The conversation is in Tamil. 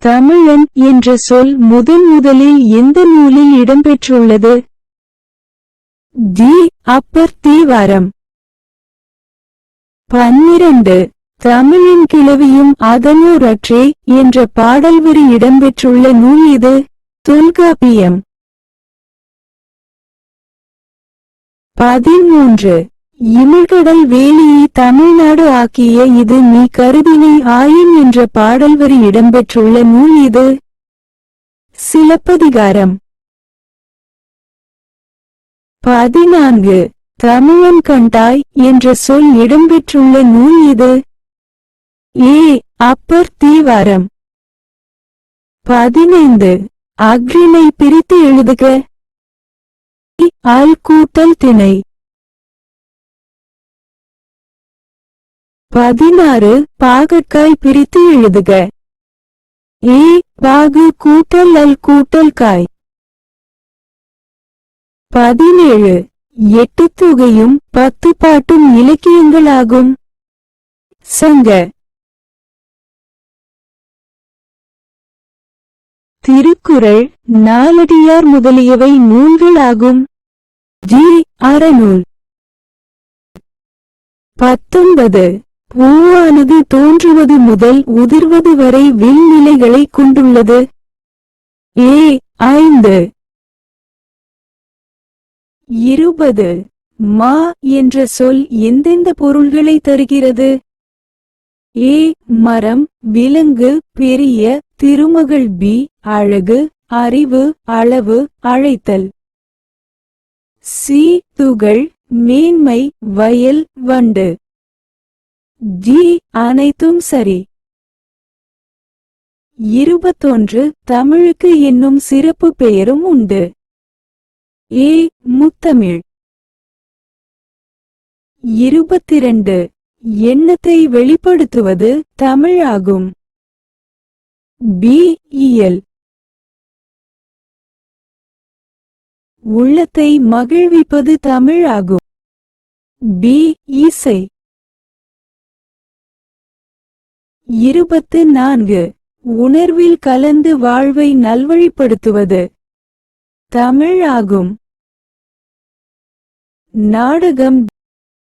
தமிழன் என்ற சொல் முதன் முதலில் எந்த நூலில் இடம்பெற்றுள்ளது? தி அப்பர் தீவாரம். பன்னிரண்டு. தமிழின் கிளவியும் அதனூரற்றே என்ற பாடல் வரி இடம்பெற்றுள்ள நூல் இது தொல்காப்பியம். பதிமூன்று. இமிழ்கடல் வேலியை தமிழ்நாடு ஆக்கிய இது நீ கருதினை ஆயின் என்ற பாடல் வரி இடம்பெற்றுள்ள நூல் இது. சிலப்பதிகாரம். பதினான்கு. தமிழன் கண்டாய் என்ற சொல் இடம்பெற்றுள்ள நூல் இது. ஏ. அப்பர் தீவாரம். பதினைந்து. அக்ரினை பிரித்து எழுதுக. ஆள் கூட்டல் திணை. பதினாறு பாகற்காய் பிரித்து எழுதுக. ஏ பாகு கூட்டல் அல் கூட்டல் காய் பதினேழு எட்டு தொகையும் பத்து பாட்டும் இலக்கியங்களாகும் சங்க. திருக்குறள் நாலடியார் முதலியவை நூல்களாகும் ஜி அறநூல். பத்தொன்பது பூவானது தோன்றுவது முதல் உதிர்வது வரை வில்நிலைகளை கொண்டுள்ளது. ஏ ஐந்து. இருபது. மா என்ற சொல் எந்தெந்த பொருள்களை தருகிறது? ஏ மரம் விலங்கு பெரிய திருமகள் பி அழகு அறிவு அளவு அழைத்தல். சி துகள் மேன்மை வயல் வண்டு. ஜி அனைத்தும் சரி. இருபத்தொன்று தமிழுக்கு என்னும் சிறப்பு பெயரும் உண்டு. ஏ முத்தமிழ். இருபத்திரண்டு எண்ணத்தை வெளிப்படுத்துவது தமிழாகும் பி இயல். உள்ளத்தை மகிழ்விப்பது தமிழாகும் பி இசை. இருபத்து நான்கு. உணர்வில் கலந்து வாழ்வை நல்வழிப்படுத்துவது. தமிழாகும். நாடகம்